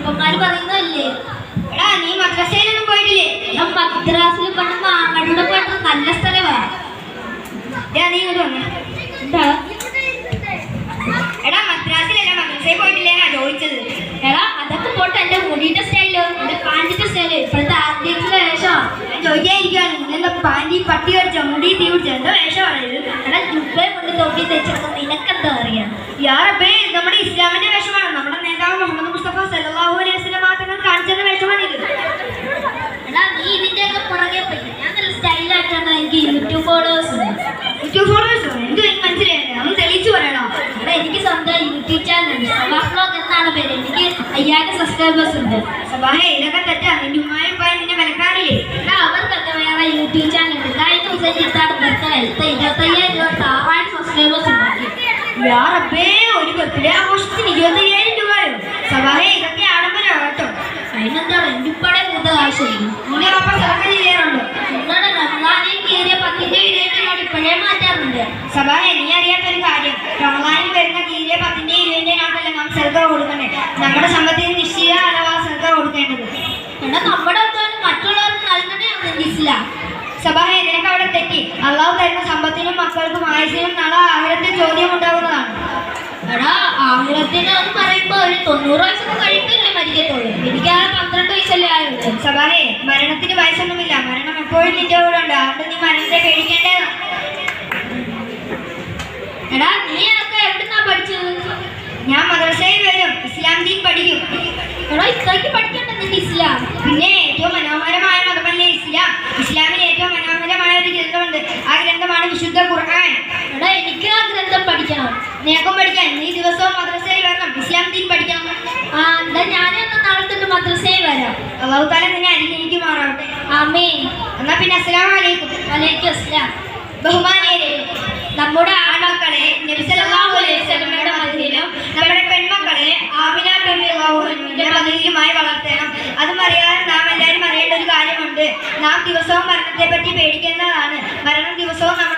ചെറുപ്പക്കാർ പറയുന്നല്ലേ എടാ നീ മദ്രസയിലൊന്നും പോയിട്ടില്ലേ? ഞാൻ മദ്രാസിൽ പണ്ട് മാങ്ങടൂടെ പണ്ട് നല്ല സ്ഥലമാ ഞാൻ നീ ഇങ്ങോട്ട് എന്താ? എടാ മദ്രാസിലല്ല മദ്രസയിൽ പോയിട്ടില്ലേ ഞാൻ ചോദിച്ചത്. എടാ അതൊക്കെ പോട്ടെ എന്റെ മുടിയുടെ സ്റ്റൈൽ എന്റെ പാന്റിന്റെ സ്റ്റൈൽ ഇപ്പോഴത്തെ ആദ്യത്തെ വേഷമാണ് ഞാൻ ചോദിക്കാതിരിക്കുകയാണ് നിങ്ങളെന്താ പാന്റി പട്ടി കടിച്ചോ മുടി തീ പിടിച്ചോ എന്തോ വേഷമാണ് ഇത് എടാ ജുബേ കൊണ്ട് തൊട്ടി തെച്ചപ്പോ നിനക്കെന്താ അറിയാം? യാറപ്പ സ്റ്റൈലായിട്ടാണ് എനിക്ക് യൂട്യൂബ് ഫോളോവേഴ്സ് ഉണ്ട്. യൂട്യൂബ് ഫോളോവേഴ്സോ എന്ത് എനിക്ക് മനസ്സിലായില്ല? നമ്മൾ തെളിയിച്ചു പറയണോ? അവിടെ എനിക്ക് സ്വന്തം യൂട്യൂബ് ചാനൽ ഉണ്ട്. സഭാ വ്ലോഗ് എന്നാണ് പേര്. എനിക്ക് അയ്യായിരം സബ്സ്ക്രൈബേഴ്സ് ഉണ്ട്. സബാഹേ ഇതൊക്കെ തെറ്റാ. നിന്റെ ഉമ്മായി ഉപ്പായും നിന്നെ വിലക്കാറില്ലേ? അവർക്കൊക്കെ വേറെ യൂട്യൂബ് ചാനൽ ഉണ്ട്. കഴിഞ്ഞ ദിവസം ഇരുപത്താറ് ബർത്ത്ഡേ ഇരുപത്തയ്യായിരം ഇരുപത്തി ആറായിരം സബ്സ്ക്രൈബേഴ്സ് ഉണ്ടാക്കി വേറെ ഒരു ബർത്ത്ഡേ സബാഹേ നീ കാര്യം. റമദാനിൽ വരുന്ന കീഴിലെ പത്തിന്റെ ഇരുപതിന്റെ നാട്ടല്ല നാം സർക്കാർ കൊടുക്കണ്ടേ നമ്മുടെ സമ്പത്തിന് നിശ്ചിത അളവാ സർക്കാർ കൊടുക്കേണ്ടത്. എടാ നമ്മുടെ അധ്വാനം മറ്റുള്ളവർക്ക് നൽകണേ ഇസ്ലാം. സബാഹേ നിനക്ക് അവിടെ തെറ്റി. അള്ളാഹു തരുന്ന സമ്പത്തിനും മക്കൾക്കും ആയുസിനും നാളെ ആയിരത്തിൽ ചോദ്യം ഉണ്ടാകുന്നതാണ്. എടാ ആയിരത്തിന് എന്ന് പറയുമ്പോ ഒരു തൊണ്ണൂറ് വയസ്സൊക്കെ കഴിയുമ്പോഴല്ലേ മരിക്കത്തുള്ളൂ. എനിക്ക് ആ പന്ത്രണ്ട് വയസ്സല്ലേ ആയുള്ളൂ. സബാഹേ മരണത്തിന് വയസ്സൊന്നുമില്ല. മരണം എപ്പോഴും നിന്റെ കൂടെ ഉണ്ട് അതുകൊണ്ട് നീ മരണത്തെ എടാ നീ എവിടുന്നാ പഠിച്ചത്? ഞാൻ മദ്രസയിൽ വരും. ഇസ്ലാം ദീൻ പഠിക്കും. എടാ ഇത്രയ്ക്ക് പഠിക്കണ്ട നിന്റെ ഇസ്ലാം. പിന്നെ ഏറ്റവും മനോഹരമായ മതമല്ലേ ഇസ്ലാം. ഇസ്ലാമിൽ ഏറ്റവും മനോഹരമായ ഒരു ഗ്രന്ഥമുണ്ട്. ആ ഗ്രന്ഥമാണ് വിശുദ്ധ ഖുർആൻ. എടാ എനിക്ക് ആ ഗ്രന്ഥം പഠിക്കണം. നിനക്കും പഠിക്കാൻ നീ ദിവസവും മദ്രസയിൽ വരണം. ഇസ്ലാം ദീൻ പഠിക്കണം ആ എന്താ ഞാനൊന്ന് നാളെ തന്നെ മദ്രസയിൽ വരാം. അള്ളാഹു താല നിന്നെ അനുഗ്രഹിക്കുമാറാവട്ടെ. ആമേ എന്നാ പിന്നെ വലൈക്കും ബഹുമാനിയരെ നമ്മുടെ ആൺമക്കളെ നബി സല്ലല്ലാഹു അലൈഹി നമ്മുടെ പെൺമക്കളെ ആമിന ബിബി അള്ളാഹുവിന്റെ മദീനിലുമായി വളർത്തണം. അത് അറിയാതെ നാം എല്ലാവരും അറിയേണ്ട ഒരു കാര്യമുണ്ട്. നാം ദിവസവും മരണത്തെ പറ്റി പേടിക്കുന്നതാണ്. മരണം ദിവസവും അലൈക്കും